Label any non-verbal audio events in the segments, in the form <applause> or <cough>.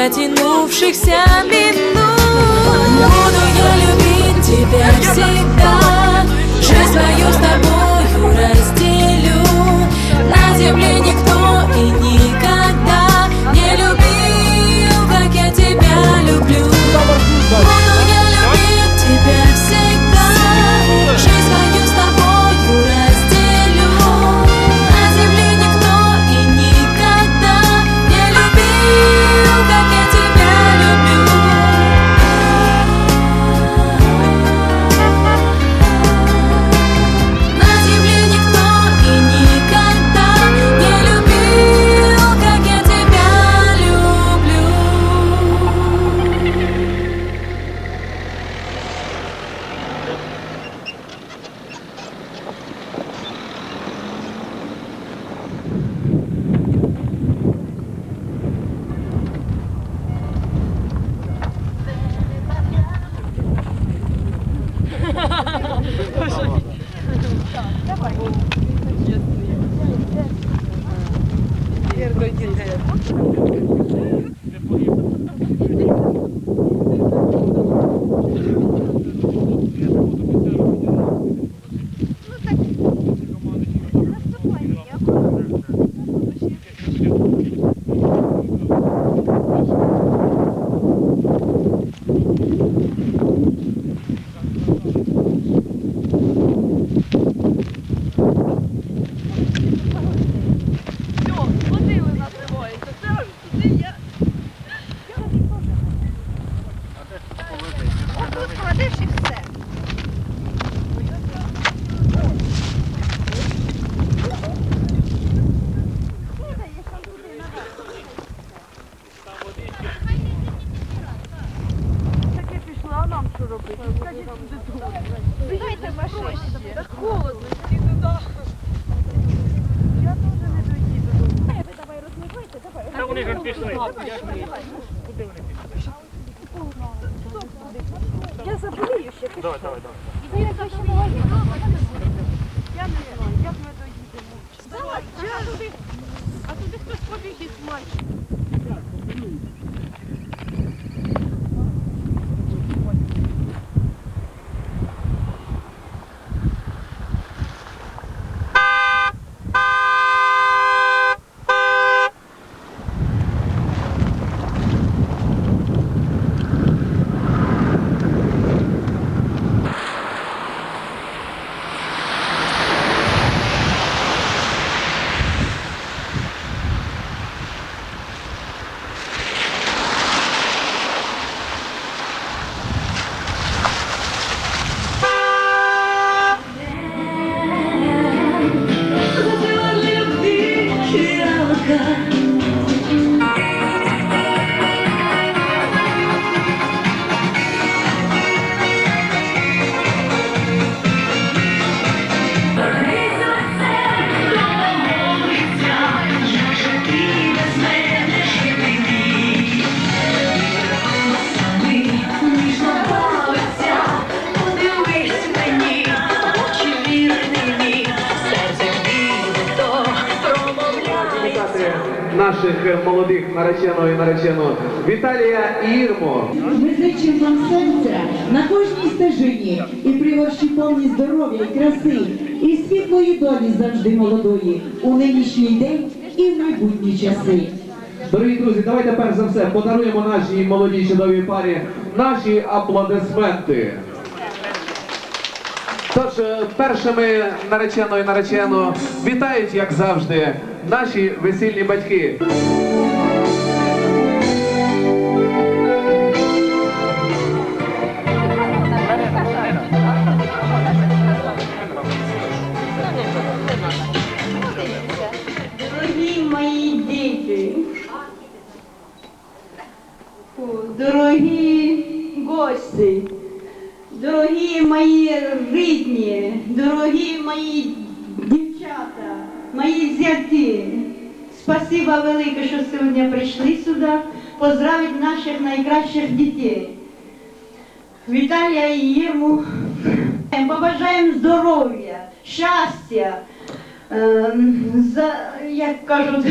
затянувшихся. Я заболію ще. Давай, давай, давай. Я не знаю, як ми доїдемо. А туди хтось побіг із мальчиком. Наших молодих нареченого і нареченого Віталія і Ірму. Ми зичимо вам серця на кожній стежині і пригощі повні здоров'я і краси, і світлої долі завжди молодої у нинішній день і в майбутні часи. Дорогі друзі, давайте перш за все подаруємо нашій молодій чудовій парі наші аплодисменти. Тож, е, першими наречено і наречено вітають, як завжди, наші весільні батьки. Дорогі мої діти, дорогі гості, дорогі мої рідні, дорогі мої дівчата, мої зяті, спасибо велике, що сьогодні прийшли сюди поздравити наших найкращих дітей. Віталія і Єрму. Побажаємо здоров'я, щастя, за, як кажуть,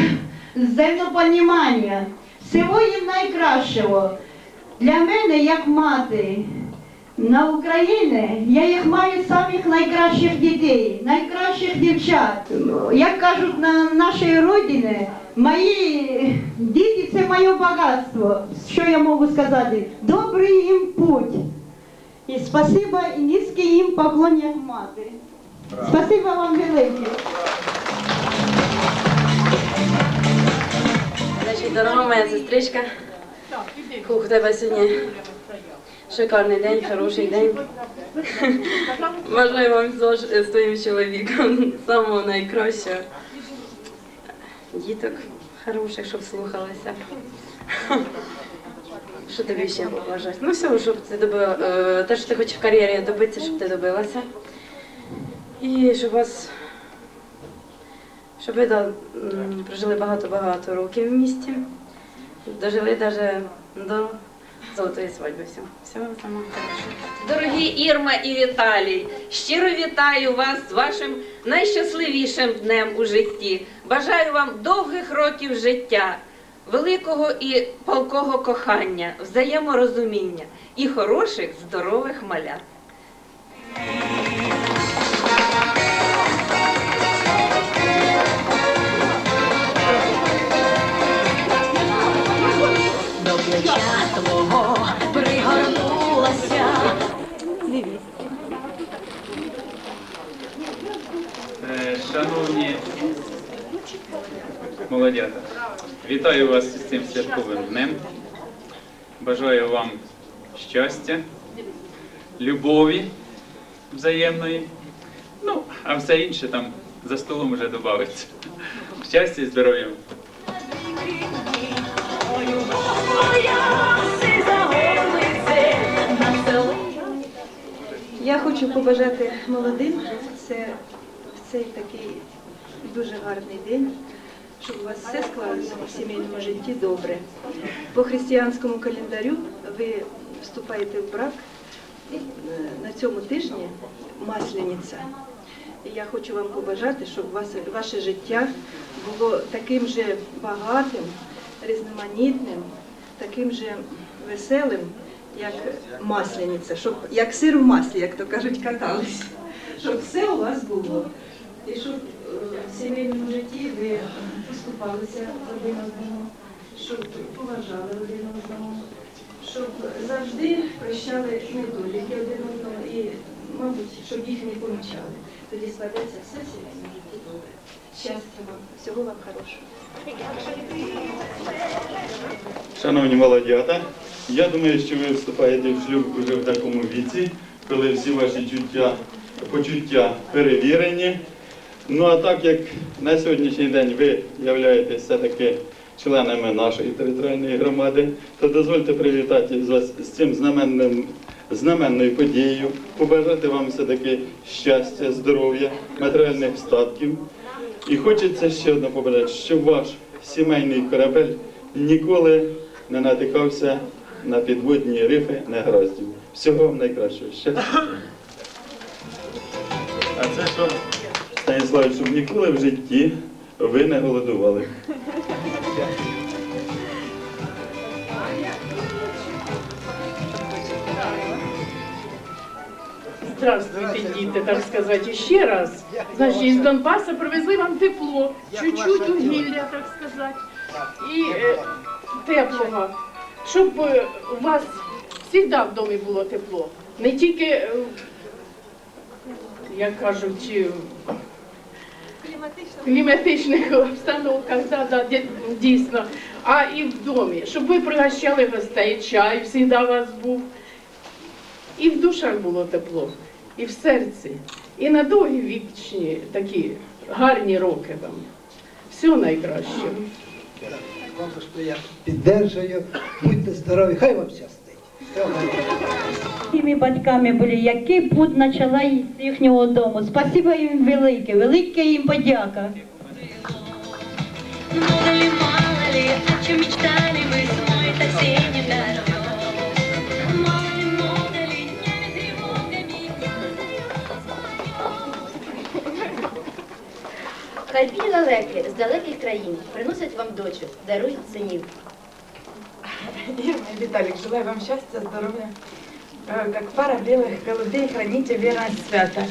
взаємопонімання. Всього їм найкращого. Для мене, як мати на Україні, я їх маю самих найкращих дітей, найкращих дівчат. Як кажуть на нашій родині, мої діти це моє багатство. Що я можу сказати? Добрий їм путь. І спасибо і низький їм поклон як мати. Спасибо вам велике. Значить, дорога моя сестричка. Хух, тебе сьогодні шикарний день, хороший день. Бажаю вам з твоїм чоловіком самого найкращого. Діток хороших, щоб слухалися. Що тобі ще побажати? Ну все, щоб ти добила, е, те, що ти хочеш в кар'єрі добитися, щоб ти добилася. І щоб вас щоб ви да, прожили багато-багато років в місті, дожили навіть до золотої свадьби. Всього, всього самого хорошого. Дорогі Ірма і Віталій, щиро вітаю вас з вашим найщасливішим днем у житті. Бажаю вам довгих років життя, великого і палкого кохання, взаєморозуміння і хороших здорових малят. Шановні молодята, вітаю вас з цим святковим днем. Бажаю вам щастя, любові взаємної. Ну, а все інше там за столом вже додається. Щастя і здоров'я. Я хочу побажати молодим це цей такий дуже гарний день, щоб у вас все склалося в сімейному житті добре. По християнському календарю ви вступаєте в брак е, на цьому тижні Маслениця. І я хочу вам побажати, щоб ваше життя було таким же багатим, різноманітним, таким же веселим, як масляниця, щоб як сир в маслі, як то кажуть, катались. Щоб все у вас було. І щоб е, в сімейному житті ви поступалися один одному, щоб поважали один одного, щоб завжди прощали недоліки один одного і, мабуть, щоб їх не помічали. Тоді складеться все в сімейному житті добре. Щастя вам, всього вам хорошого. Шановні молодята, я думаю, що ви вступаєте в шлюб уже в такому віці, коли всі ваші чуття, почуття перевірені. Ну а так як на сьогоднішній день ви являєтесь все-таки членами нашої територіальної громади, то дозвольте привітати вас з цим знаменним, знаменною подією, побажати вам все-таки щастя, здоров'я, матеріальних статків. І хочеться ще одне побажати, щоб ваш сімейний корабель ніколи не натикався на підводні рифи негараздів. Всього вам найкращого. Щастя. А це що, Станіслав, щоб ніколи в житті ви не голодували. Здравствуйте, діти, так сказати, ще раз. Значить, із Донбаса привезли вам тепло, чуть-чуть угілля, так сказати, і е, теплого, щоб е, у вас завжди в домі було тепло. Не тільки, е, як кажуть, е, кліматичних обстановках, да, да, дійсно, а і в домі, щоб ви пригощали гостей, чай завжди у вас був. І в душах було тепло, і в серці, і на довгі вічні такі гарні роки вам. Всього найкращого. Вам що я піддержую. Будьте здорові, хай вам щастить. Всього батьками були, які путь почала з їхнього дому. Спасибо їм велике, велике їм подяка. Много ли, мало ли, о чем мечтали мы. Мало ли, днями тревогами. Хай білі лелеки з далеких країн приносять вам дочок, дарують синів. Виталик, желаю вам счастья, здоровья, э, как пара белых голубей, храните верность свято.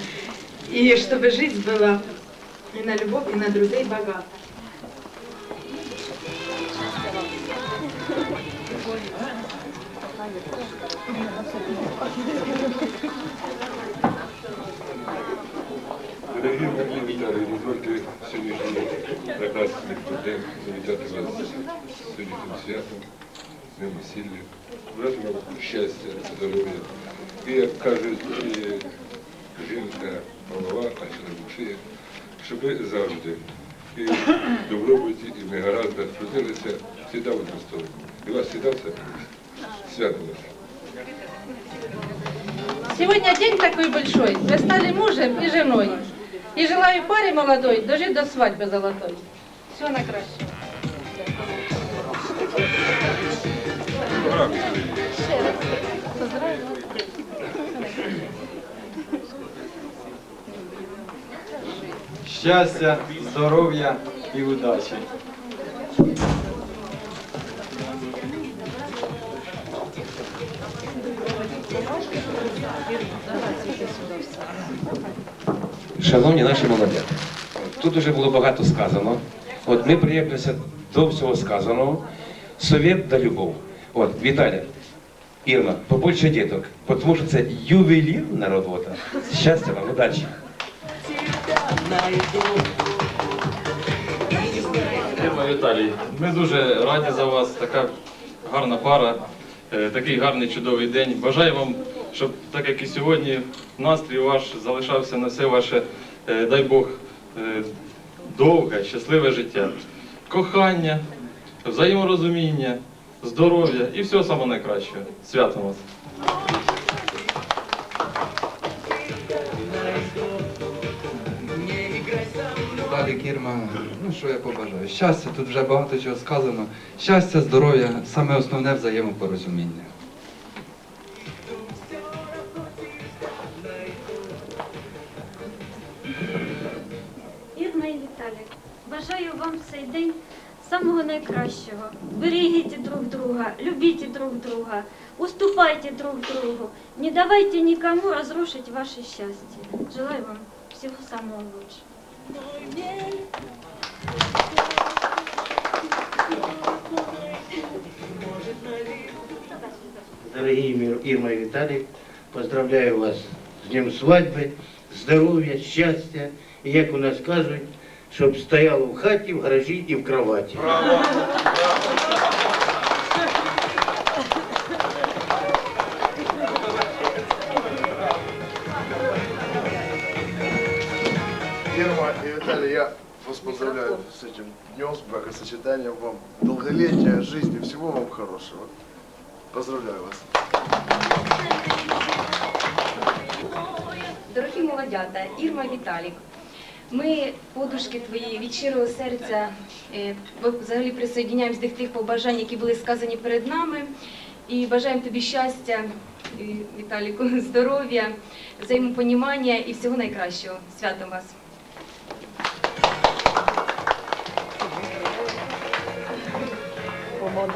И чтобы жизнь была и на любовь, и на друзей богата. Дорогі Мерлі Віталій, дозвольте сьогоднішній прекрасний день завітати вас з сьогоднішнім святом, з днем весілля. Бажати вам щастя, здоров'я. І, як кажуть, і жінка голова, а чоловік шия, щоб ви завжди і в добробуті, і в негараздах трудилися всегда в одну сторону. І вас всегда все свято вас. Сегодня день такой большой. Вы стали мужем и женой. И желаю паре молодой дожить до свадьбы золотой. Всего на Краще. Щастя, здоров'я і удачі. Шановні наші молоді, тут вже було багато сказано. От ми приєднуємося до всього сказаного. Совет да любов. От, Віталя, Ірма, побольше діток, тому що це ювелірна робота. Щастя вам, удачі. Ірма Віталій, ми дуже раді за вас. Така гарна пара, е, такий гарний чудовий день. Бажаю вам, щоб так як і сьогодні, настрій ваш залишався на все ваше, е, дай Бог, е, довге, щасливе життя, кохання, взаєморозуміння, здоров'я і всього самого найкращого. Святом вас! Віталік Ірма, ну що я побажаю? Щастя, тут вже багато чого сказано. Щастя, здоров'я, саме основне взаємопорозуміння. Ірма і Віталік, бажаю вам в цей день самого найкращого. Берегите друг друга, любите друг друга, уступайте друг другу, не давайте никому разрушить ваше счастье. Желаю вам всего самого лучшего. Дорогие Ирма и Виталик, поздравляю вас з днем свадьби, здоров'я, щастя. І як у нас кажуть, щоб стояло в хаті, в гаражі і в кроваті. Ирма и Виталий, я вас поздравляю с этим днем, с бракосочетанием вам. Долголетия, жизни, всего вам хорошего. Поздравляю вас. Дорогі молодята, Ірма Віталік, Ми, подушки твої, від щирого серця е, взагалі присоєдняємось до тих побажань, які були сказані перед нами, і бажаємо тобі щастя, Віталіку, <laughs> здоров'я, взаємопонімання і всього найкращого. Свято вас! Помада.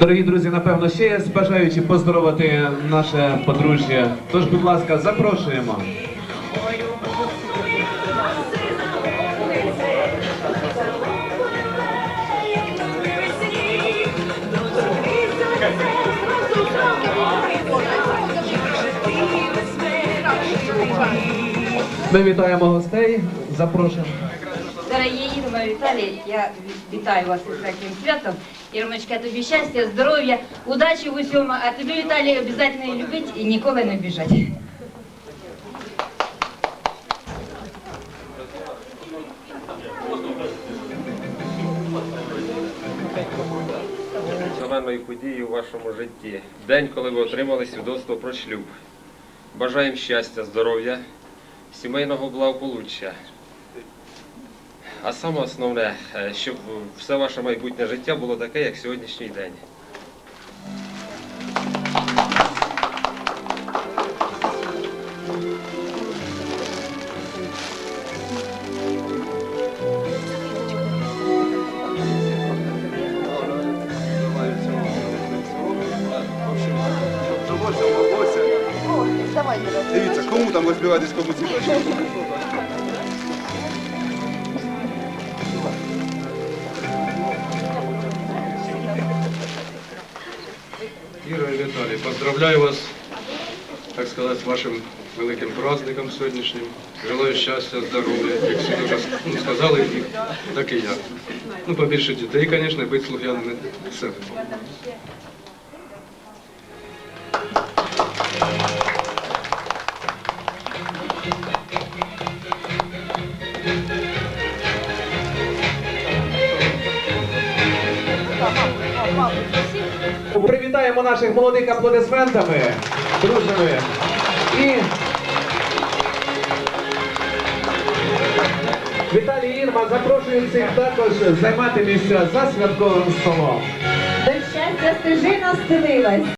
Дорогі друзі, напевно, ще є бажаючи поздоровити наше подружжя. Тож, будь ласка, запрошуємо. Ми вітаємо гостей. Запрошуємо. Дорогі Віталій, я вітаю вас із таким святом. Ірмочка, тобі щастя, здоров'я, удачі в усьому, а тобі, Віталій, обов'язково любити і ніколи не біжати. знаменної події у вашому житті. День, коли ви отримали свідоцтво про шлюб. Бажаємо щастя, здоров'я, сімейного благополуччя. А саме основне, е, щоб все ваше майбутнє життя було таке, як сьогоднішній день. Дивіться, кому там співаєтесь, кому цікаво. <laughs> Поздравляю вас, так сказать, с вашим великим праздником сьогоднішнім. Желаю щастя, здоров'я, як всі вже ну, сказали, і так і я. Ну, побільше дітей, звісно, і бути слух'яними все. Привітаємо наших молодих аплодисментами, дружними. І Віталій Ірма запрошують всіх також займати місця за святковим столом. До щастя стежина стелилась,